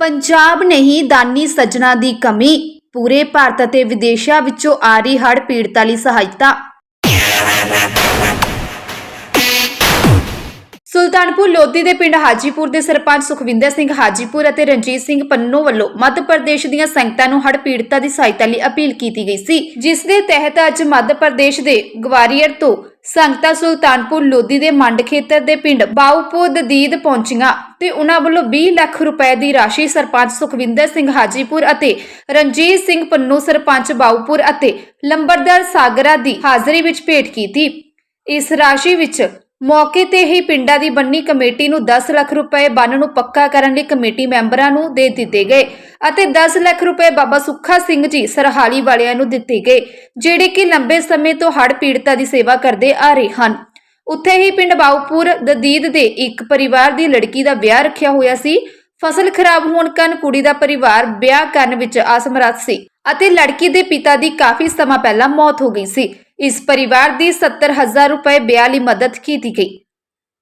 ਪੰਜਾਬ ਨਹੀਂ, ਦਾਨੀ ਸੱਜਣਾ ਦੀ ਕਮੀ। ਪੂਰੇ ਭਾਰਤ ਅਤੇ ਵਿਦੇਸ਼ਾਂ ਵਿੱਚੋਂ ਆ ਰਹੀ ਹੜ੍ਹ ਪੀੜਤਾਂ ਲਈ ਸਹਾਇਤਾ। ਸੁਲਤਾਨਪੁਰ ਲੋਧੀ ਦੇ ਪਿੰਡ ਹਾਜੀਪੁਰ ਦੇ ਸਰਪੰਚ ਸੁਖਵਿੰਦਰ ਸਿੰਘ ਹਾਜੀਪੁਰ ਅਤੇ ਰਣਜੀਤ ਸਿੰਘ ਪੰਨੋ ਵੱਲੋਂ ਮੱਧ ਪ੍ਰਦੇਸ਼ ਦੀਆਂ ਸੰਗਤਾਂ ਨੂੰ ਹੜ੍ਹ ਪੀੜਤਾਂ ਦੀ ਸਹਾਇਤਾ ਲਈ ਅਪੀਲ ਕੀਤੀ ਗਈ ਸੀ, ਜਿਸ ਦੇ ਤਹਿਤ ਅੱਜ ਮੱਧ ਪ੍ਰਦੇਸ਼ ਦੇ ਗਵਾਰੀਅਰ ਤੋਂ ਸੰਗਤਾਂ ਸੁਲਤਾਨਪੁਰ ਲੋਧੀ ਦੇ ਮੰਡ ਖੇਤਰ ਦੇ ਪਿੰਡ ਬਾਉਪੁਰ ਦਦੀਦ ਪਹੁੰਚੀਆਂ ਤੇ ਉਹਨਾਂ ਵੱਲੋਂ 20 ਲੱਖ ਰੁਪਏ ਦੀ ਰਾਸ਼ੀ ਸਰਪੰਚ ਸੁਖਵਿੰਦਰ ਸਿੰਘ ਹਾਜੀਪੁਰ ਅਤੇ ਰਣਜੀਤ ਸਿੰਘ ਪੰਨੂ ਸਰਪੰਚ ਬਾਉਪੁਰ ਅਤੇ ਲੰਬਰਦਾਰ ਸਾਗਰਾ ਦੀ ਹਾਜ਼ਰੀ ਵਿੱਚ ਭੇਟ ਕੀਤੀ। ਇਸ ਰਾਸ਼ੀ ਵਿੱਚ ਮੌਕੇ ਤੇ ਹੀ ਪਿੰਡਾਂ ਦੀ ਬੰਨੀ ਕਮੇਟੀ ਨੂੰ 10 ਲੱਖ ਰੁਪਏ ਬੰਨ ਨੂੰ ਪੱਕਾ ਕਰਨ ਲਈ ਕਮੇਟੀ ਮੈਂਬਰਾਂ ਨੂੰ ਦੇ ਦਿੱਤੇ ਗਏ। ਅਤੇ 10 ਲੱਖ ਰੁਪਏ ਬਾਬਾ ਸੁੱਖਾ ਸਿੰਘ ਜੀ ਸਰਹਾਲੀ ਵਾਲਿਆਂ ਨੂੰ ਦਿੱਤੇ ਗਏ, ਜਿਹੜੇ ਕਿ ਲੰਬੇ ਸਮੇਂ ਤੋਂ ਹੜ੍ਹ ਪੀੜਤਾਂ ਦੀ ਸੇਵਾ ਕਰਦੇ ਆ ਰਹੇ ਹਨ। ਉੱਥੇ ਹੀ ਪਿੰਡ ਬਾਉਪੁਰ ਦਦੀਦ ਦੇ ਇੱਕ ਪਰਿਵਾਰ ਦੀ ਲੜਕੀ ਦਾ ਵਿਆਹ ਰੱਖਿਆ ਹੋਇਆ ਸੀ। ਫਸਲ ਖਰਾਬ ਹੋਣ ਕਾਰਨ ਕੁੜੀ ਦਾ ਪਰਿਵਾਰ ਵਿਆਹ ਕਰਨ ਵਿੱਚ ਅਸਮਰੱਥ ਸੀ ਅਤੇ ਲੜਕੀ ਦੇ ਪਿਤਾ ਦੀ ਕਾਫੀ ਸਮਾਂ ਪਹਿਲਾਂ ਮੌਤ ਹੋ ਗਈ ਸੀ। ਇਸ ਪਰਿਵਾਰ ਦੀ 70000 ਰੁਪਏ ਵਿਆਹ ਲਈ ਮਦਦ ਕੀਤੀ ਗਈ।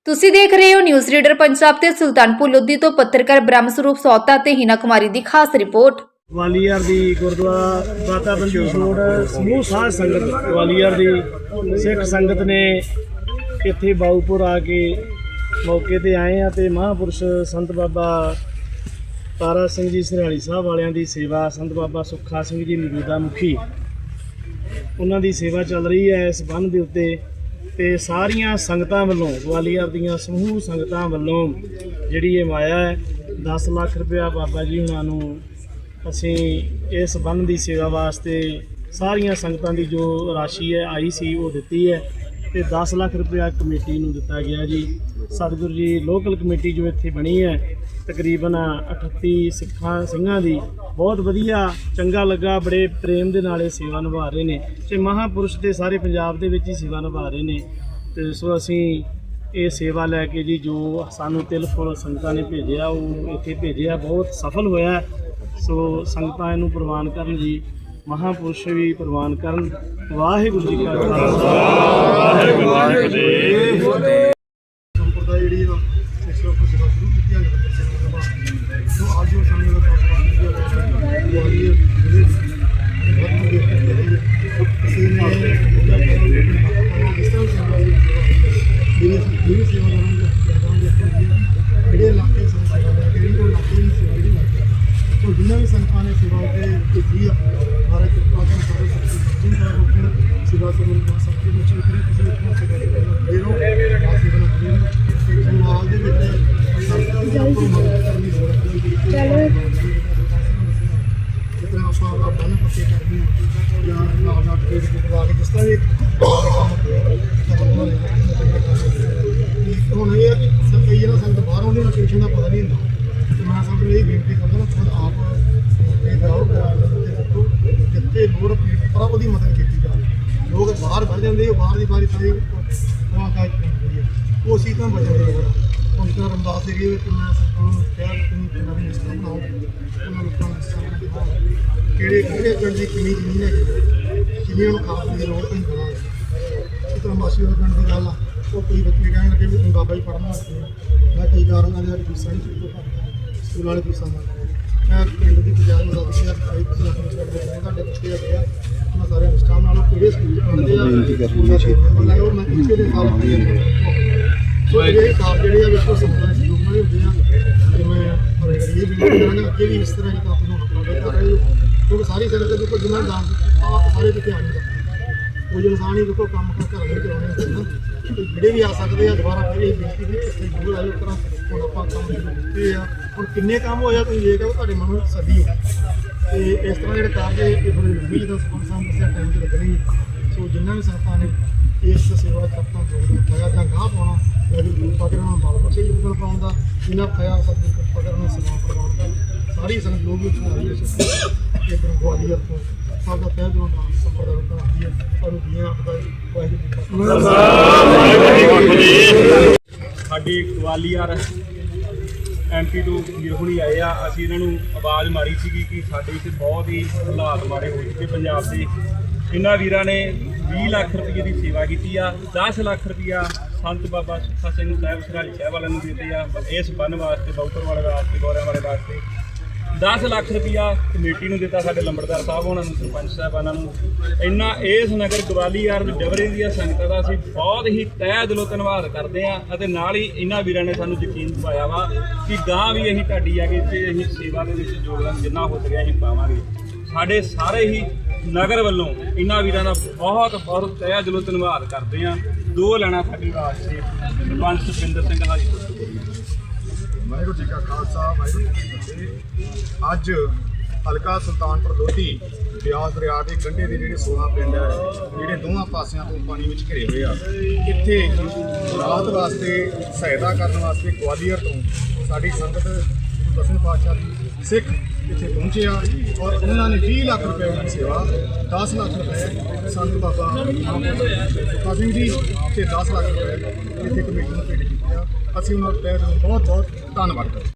ਤੁਸੀਂ ਦੇਖ ਰਹੇ ਹੋ ਨਿਊਜ਼ ਰੀਡਰ ਪੰਜਾਬ ਤੇ ਸੁਲਤਾਨਪੁਰ ਲੋਧੀ ਤੋਂ ਪੱਤਰਕਾਰ ਬ੍ਰਹਮ ਸਰੂਪ ਸੌਤਾ ਤੇ ਹੀਨਾ ਕੁਮਾਰੀ ਦੀ ਖਾਸ ਰਿਪੋਰਟ। ਗਵਾਲੀਅਰ ਦੀ ਗੁਰਦੁਆਰਾ ਦਾਤਾ ਬੰਦੀ ਛੋੜ ਸਮੂਹ ਸਾਧ ਸੰਗਤ, ਗਵਾਲੀਅਰ ਦੀ ਸਿੱਖ ਸੰਗਤ ਨੇ ਇੱਥੇ ਬਾਉਪੁਰ ਆ ਕੇ ਮੌਕੇ ਤੇ ਆਏ ਆ ਤੇ ਮਹਾਪੁਰਸ਼ ਸੰਤ ਬਾਬਾ ਤਾਰਾ ਸਿੰਘ ਜੀ, ਸਰਹਾਲੀ ਸਾਹਿਬ ਵਾਲਿਆਂ ਦੀ ਸੇਵਾ ਸੰਤ ਬਾਬਾ ਸੁੱਖਾ ਸਿੰਘ ਜੀ ਮੌਜੂਦਾ ਮੁਖੀ। ਉਹਨਾਂ ਦੀ ਸੇਵਾ ਚੱਲ ਰਹੀ ਹੈ ਇਸ ਬੰਨ ਦੇ ਉੱਤੇ। ਤੇ ਸਾਰੀਆਂ ਸੰਗਤਾਂ ਵੱਲੋਂ, ਗਵਾਲੀਅਰ ਦੀਆਂ ਸਮੂਹ ਸੰਗਤਾਂ ਵੱਲੋਂ ਜਿਹੜੀ ਇਹ ਮਾਇਆ ਹੈ 10 ਲੱਖ ਰੁਪਇਆ ਬਾਬਾ ਜੀ ਉਹਨਾਂ ਨੂੰ ਅਸੀਂ ਇਸ ਬੰਨ ਦੀ ਸੇਵਾ ਵਾਸਤੇ ਸਾਰੀਆਂ ਸੰਗਤਾਂ ਦੀ ਜੋ ਰਾਸ਼ੀ ਹੈ, ਆਈ ਸੀ, ਉਹ ਦਿੱਤੀ ਹੈ। ਤੇ 10 ਲੱਖ ਰੁਪਇਆ ਕਮੇਟੀ ਨੂੰ ਦਿੱਤਾ ਗਿਆ ਜੀ। ਸਤਿਗੁਰੂ ਜੀ ਲੋਕਲ ਕਮੇਟੀ ਜੋ ਇੱਥੇ ਬਣੀ ਹੈ, ਤਕਰੀਬਨ 38 ਸਿੱਖਾਂ ਸਿੰਘਾਂ ਦੀ ਬਹੁਤ ਵਧੀਆ, ਚੰਗਾ ਲੱਗਾ, ਬੜੇ ਪ੍ਰੇਮ ਦੇ ਨਾਲ ਇਹ ਸੇਵਾ ਨਿਭਾ ਰਹੇ ਨੇ ਤੇ ਮਹਾਪੁਰਸ਼ ਤੇ ਸਾਰੇ ਪੰਜਾਬ ਦੇ ਵਿੱਚ ਹੀ ਸੇਵਾ ਨਿਭਾ ਰਹੇ ਨੇ। ਤੇ ਸੋ ਅਸੀਂ ਇਹ ਸੇਵਾ ਲੈ ਕੇ ਜੀ, ਜੋ ਸਾਨੂੰ ਤਿਲ, ਫੁੱਲ ਸੰਗਤਾਂ ਨੇ ਭੇਜਿਆ, ਉਹ ਇੱਥੇ ਭੇਜਿਆ, ਬਹੁਤ ਸਫਲ ਹੋਇਆ। ਸੋ ਸੰਗਤਾਂ ਇਹਨੂੰ ਪ੍ਰਵਾਨ ਕਰਨ ਜੀ। ਮਹਾਪੁਰਸ਼ ਵੀ ਪ੍ਰਵਾਨ ਕਰਨ। ਵਾਹਿਗੁਰੂ ਜੀ ਕਾ ਖਾਲਸਾ। ਵਾਹਿਗੁਰੂ ਜੀ ਕੀ ਫਤਿਹ ਸੰਪਰਦਾ ਜਿਹੜੀ ਆ ਇਸ ਵਕਤ ਸੇਵਾ ਸ਼ੁਰੂ ਕੀਤੀ ਹੈ ਨਗਰ ਸੇਵਾ ਸਭਾ ਜੋ ਅੱਜ ਉਹ ਸਮੇਂ ਦਾ ਪਾਸ ਹੋ ਰਹੀ ਹੈ ਬਹੁਤ ਦੇਖ ਕੇ ਰਹੀ ਹੈ ਅਸੀਂ ਨੇ ਜਿਸ ਤਰ੍ਹਾਂ ਸੇਵਾ ਦੀ ਜਿਹੜੀ ਜਿਹੜੀ ਸੇਵਾ ਕਰਾਂਗੇ ਜਿਹੜੇ ਇਲਾਕੇ ਸੇ ਸੇਵਾ ਲੈ ਕੇ ਜਿਹੜੀ ਉਹ ਇਲਾਕੇ ਦੀ ਸੇਵਾ ਜਿਹੜੀ ਲੱਗਦੀ ਹੈ ਤੋ ਜਿੰਨਾ ਵੀ ਸੰਤਾਂ ਨੇ ਸੇਵਾ ਤੇ ਕੀਤੀ ਆ ਮਹਾਰਾਜ ਕਿਰਪਾ ਕਰਨ ਸਾਰੇ ਸੱਚੀ ਜਿੰਨਾ ਸਮੂਹ ਦਾ ਸਭ ਕੁਝ ਸੇਵਾ ਤੇ ਸਮਾਜ ਦੇ ਵਿੱਚ ਮਦਦ ਕਰਨੀ ਜ਼ਰੂਰਤ ਹੈ ਚਲੋ ਜਿਤਨਾ ਆਪਾਂ ਆਪਾਂ ਨੂੰ ਪੱਕੇ ਕਰਦੇ ਹਾਂ। ਜਾਂ ਨਾਲ ਨਾਲ ਪੇੜ ਪਵਾ ਕੇ ਜਿਸ ਤਰ੍ਹਾਂ ਵੀ ਹੁਣ ਇਹ ਹੈ ਕਿ ਸ- ਕਈ ਜਿਹੜਾ ਸੰਗਤ ਬਾਹਰੋਂ ਲੋਕੇਸ਼ਨ ਦਾ ਪਤਾ ਨਹੀਂ ਹੁੰਦਾ। ਤੇ ਮੈਂ ਸਭ ਨੂੰ ਇਹ ਬੇਨਤੀ ਕਰਦਾ ਨਾ ਖੁਦ ਆਪ ਜਿੱਥੇ ਲੋੜ ਪਰ ਉਹਦੀ ਮਦਦ ਬਾਹਰ ਵੜ ਜਾਂਦੇ ਉਹ ਬਾਹਰ ਦੀ ਬਾਰੀ ਤਾਂ ਉਹ ਕਾਜ ਕਰਦੇ ਆ ਉਹ ਅਸੀਂ ਤਾਂ ਬਚਦੇ ਹੋਰ ਹੁਣ ਤਾਂ ਰਮਦਾਸ ਏਰੀਏ ਵਿੱਚ ਮੈਂ ਸਰਕਾਰ ਨੂੰ ਕਿਹਾ ਕਿ ਤੁਸੀਂ ਪਿੰਡਾਂ ਬਣਾਓ ਉਹਨਾਂ ਲੋਕਾਂ ਨੂੰ ਨਿਸ਼ਚਾ ਬਣਾਓ ਕਿਹੜੇ ਕਿਹੜੇ ਪਿੰਡ ਦੀ ਕਿੰਨੀ ਜ਼ਮੀਨ ਹੈ? ਕਿੰਨੀ ਉਹਨੂੰ ਖਾਦ ਦੀ ਲੋੜ ਪੈਂਦੀ ਬਣਾਓ ਇਸ ਤਰ੍ਹਾਂ ਮਾਸੀ ਵਾਲੇ ਪਿੰਡ ਦੀ ਗੱਲ ਆ। ਉਹ ਕੋਈ ਬੱਚੇ ਕਹਿਣ ਲੱਗੇ ਵੀ ਬਾਬਾ ਜੀ ਪੜ੍ਹਨਾ ਵਾਸਤੇ ਮੈਂ ਕਈ ਕਾਰਨਾਂ ਦੇ ਫੀਸਾਂ ਨਹੀਂ ਚੁੱਕੋ ਸਕੂਲ ਵਾਲੇ ਫੀਸਾਂ ਦਾ ਮੈਂ ਪਿੰਡ ਦੀ ਪੰਜਾਬ ਨੂੰ ਦੱਸ ਰਿਹਾ ਕਿ ਤੁਸੀਂ ਆਪਣੇ ਸਟੇਟ ਦੇ ਤੁਹਾਡੇ ਬੱਚੇ ਆ ਉਹਨਾਂ ਸਾਰੇ ਅਨੁਸ਼ਠਾਨ ਨਾਲੋਂ ਕਿਹੜੇ ਸਕੂਲ ਪੜ੍ਹਦੇ ਆ। ਸਕੂਲ ਦਾ ਖੇਤਰ ਲਾਇਓ ਮੈਂ ਇੱਥੇ ਦੇ ਸਾਲ ਸੋ ਇਹ ਕਾਪ ਜਿਹੜੇ ਆ ਸਹਿਯੋਗ ਨਾਲ ਹੀ ਹੁੰਦੇ ਆ। ਤੇ ਮੈਂ ਇਹ ਵੀ ਕਰਾਂਗਾ ਅੱਗੇ ਵੀ ਇਸ ਤਰ੍ਹਾਂ ਹੀ ਕਾਪ ਨੂੰ ਅਪਲੋਡ ਕਰ ਰਹੇ ਹੋ। ਕਿਉਂਕਿ ਸਾਰੀ ਸੰਗਤ ਦੇ ਕੋਲ ਜਿੰਨਾ ਦਾਨ ਆ ਸਾਰੇ ਤੇ ਧਿਆਨ ਨਹੀਂ ਰੱਖਦੇ ਕੋਈ ਇਨਸਾਨ ਹੀ ਦੇਖੋ ਕੰਮ ਕਰ ਘਰ ਵਿੱਚ ਕਰਾਉਣੇ ਹੁੰਦੇ ਨਾ ਤੇ ਜਿਹੜੇ ਵੀ ਆ ਸਕਦੇ ਆ ਦੁਬਾਰਾ ਫਿਰ ਇਹ ਬੇਨਤੀ ਵੀ ਇੱਥੇ ਜ਼ਰੂਰ ਆਇਓ ਕਰਾਂ ਹੁਣ ਆਪਾਂ ਕੰਮ ਸ਼ੁਰੂ ਕੀਤੇ ਆ ਹੁਣ ਕਿੰਨੇ ਕੰਮ ਹੋਇਆ ਤੁਸੀਂ ਇਹ ਕਹੋ ਤੁਹਾਡੇ ਮਨ ਵਿੱਚ ਸਦੀ ਹੋ ਤੇ ਇਸ ਤਰ੍ਹਾਂ ਜਿਹੜੇ ਕਾਰਜ ਇਹ ਬੜੇ ਲੰਬੀ ਜਦੋਂ ਸਪਾਂਸਰ ਦੱਸਿਆ ਟਾਈਮ ਤੇ ਲੱਗਣੀ ਸੋ ਜਿੰਨਾ ਵੀ ਸੰਸਥਾ ਨੇ ਇਸ ਸੇਵਾ ਕਰਤਾ ਜੋੜਦਾ ਪਾਇਆ ਜਾਂ ਗਾਹ ਪਾਉਣਾ ਜਾਂ ਗੁਰੂ ਪਕੜਨਾ ਬਾਲ ਬਖਸ਼ੇ ਯੋਗਦਾਨ ਪਾਉਣ ਦਾ ਜਿੰਨਾ ਪਾਇਆ ਸਭ ਕੁਝ ਪਕੜਨਾ ਸੇਵਾ ਕਰਵਾਉਣ ਦਾ ਸਾਰੀ ਸੰਗਤ ਲੋਕ ਵੀ ਸੁਣਾਈ ਹੈ ਇਹ ਗਵਾਲੀਅਰ ਤੋਂ ਸਭ ਦਾ ਤਹਿ ਦਿਲੋਂ ਨਾਲ ਸੰਪਰਦਾ ਰੁਕਣਾ ਹੈ ਪਰ ਦੁਨੀਆ ਆਪਦਾ ਵਾਹਿਗੁਰੂ ਜੀ ਸਾਡੀ ਗਵਾਲੀਅਰ ਐਮਪੀ ਤੋਂ ਵੀਰ ਹੁਣੀ ਆਏ ਆ। ਅਸੀਂ ਇਹਨਾਂ ਨੂੰ ਆਵਾਜ਼ ਮਾਰੀ ਸੀਗੀ ਕਿ ਸਾਡੇ ਇੱਥੇ ਬਹੁਤ ਹੀ ਹਾਲਾਤ ਮਾੜੇ ਹੋ ਚੁੱਕੇ ਪੰਜਾਬ ਦੇ। ਇਹਨਾਂ ਵੀਰਾਂ ਨੇ 20 ਲੱਖ ਰੁਪਏ ਦੀ ਸੇਵਾ ਕੀਤੀ ਆ 10 ਲੱਖ ਰੁਪਇਆ ਸੰਤ ਬਾਬਾ ਸੁੱਖਾ ਸਿੰਘ ਸਾਹਿਬ ਸਰਾਲੀ ਸਾਹਿਬ ਵਾਲਿਆਂ ਨੂੰ ਦਿੱਤੇ ਆ ਇਸ ਬੰਨ ਵਾਸਤੇ ਬੌਤਰ ਵਾਲੇ ਵਾਸਤੇ, ਗੋਰਿਆਂ ਵਾਲੇ ਵਾਸਤੇ। 10 ਲੱਖ ਰੁਪਇਆ ਕਮੇਟੀ ਨੂੰ ਦਿੱਤਾ ਸਾਡੇ ਲੰਬੜਦਾਰ ਸਾਹਿਬ, ਉਹਨਾਂ ਨੂੰ, ਸਰਪੰਚ ਸਾਹਿਬਾਨਾਂ ਨੂੰ। ਇੰਨਾ ਇਸ ਨਗਰ ਗਵਾਲੀਅਰ ਦੇ ਡਬਰੇ ਦੀਆਂ ਸੰਗਤਾਂ ਦਾ ਅਸੀਂ ਬਹੁਤ ਹੀ ਤਹਿ ਦਿਲੋਂ ਧੰਨਵਾਦ ਕਰਦੇ ਹਾਂ ਅਤੇ ਨਾਲ ਹੀ ਇਹਨਾਂ ਵੀਰਾਂ ਨੇ ਸਾਨੂੰ ਯਕੀਨ ਦਿਵਾਇਆ ਵਾ ਕਿ ਗਾਂ ਵੀ ਅਸੀਂ ਤੁਹਾਡੀ ਆ ਕੇ ਇੱਥੇ ਅਸੀਂ ਸੇਵਾ ਦੇ ਵਿੱਚ ਯੋਗਦਾਨ ਜਿੰਨਾ ਹੋ ਸਕਿਆ ਅਸੀਂ ਪਾਵਾਂਗੇ। ਸਾਡੇ ਸਾਰੇ ਹੀ ਨਗਰ ਵੱਲੋਂ ਇਹਨਾਂ ਵੀਰਾਂ ਦਾ ਬਹੁਤ ਬਹੁਤ ਤਹਿ ਦਿਲੋਂ ਧੰਨਵਾਦ ਕਰਦੇ ਹਾਂ। ਦੋ ਲੈਣਾ ਸਾਡੀ ਰਾਜ ਵਾਸਤੇ ਸਰਪੰਚ ਸੁਖਿੰਦਰ ਸਿੰਘ ਹਾਜੀਪੁਰ ਤੋਂ ਵਾਹਿਗੁਰੂ ਜੀ ਕਾ ਖਾਲਸਾ, ਵਾਹਿਗੁਰੂ ਜੀ ਕੀ ਫਤਿਹ। ਅੱਜ ਹਲਕਾ ਸੁਲਤਾਨਪੁਰ ਲੋਧੀ ਬਿਆਸ ਦਰਿਆ ਦੇ ਕੰਢੇ ਦੇ ਜਿਹੜੇ 16 ਪਿੰਡ ਹੈ ਜਿਹੜੇ ਦੋਵਾਂ ਪਾਸਿਆਂ ਤੋਂ ਪਾਣੀ ਵਿੱਚ ਘਿਰੇ ਹੋਏ ਆ, ਇੱਥੇ ਰਾਤ ਵਾਸਤੇ ਸਹਾਇਤਾ ਕਰਨ ਵਾਸਤੇ ਗਵਾਲੀਅਰ ਤੋਂ ਸਾਡੀ ਸੰਗਤ ਗੁਰੂ ਦਸਮ ਪਾਤਸ਼ਾਹ ਦੀ ਸਿੱਖ ਇੱਥੇ ਪਹੁੰਚੇ ਆ ਔਰ ਉਹਨਾਂ ਨੇ 20 ਲੱਖ ਰੁਪਏ ਦੀ ਸੇਵਾ 10 ਲੱਖ ਰੁਪਏ ਸੰਤ ਬਾਬਾ ਸੁੱਖਾ ਸਿੰਘ ਜੀ ਤੇ 10 ਲੱਖ ਰੁਪਏ ਇੱਥੇ ਕਮੇਟੀ ਨੂੰ ਭੇਟ ਕੀਤੇ ਆ। ਅਸੀਂ ਉਹਨਾਂ ਦਾ ਬਹੁਤ ਬਹੁਤ ਧੰਨਵਾਦ ਕਰਦੇ